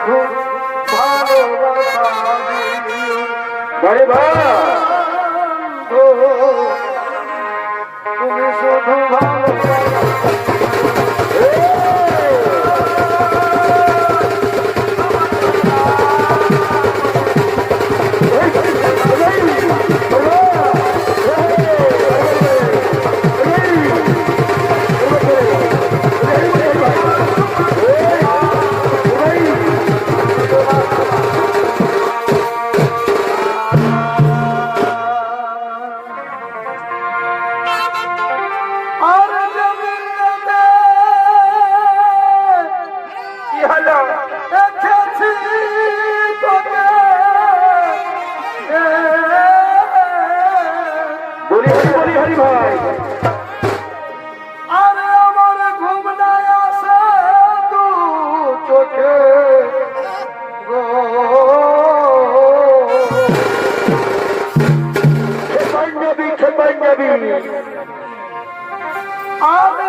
শুধু ভালোবাসা তুমি শুধু ভালো হলো? দেখেছি তোকে। বলি হরি বলি হরি ভাই। আর আমার ঘুম নাই আসে দু চোখে। আমি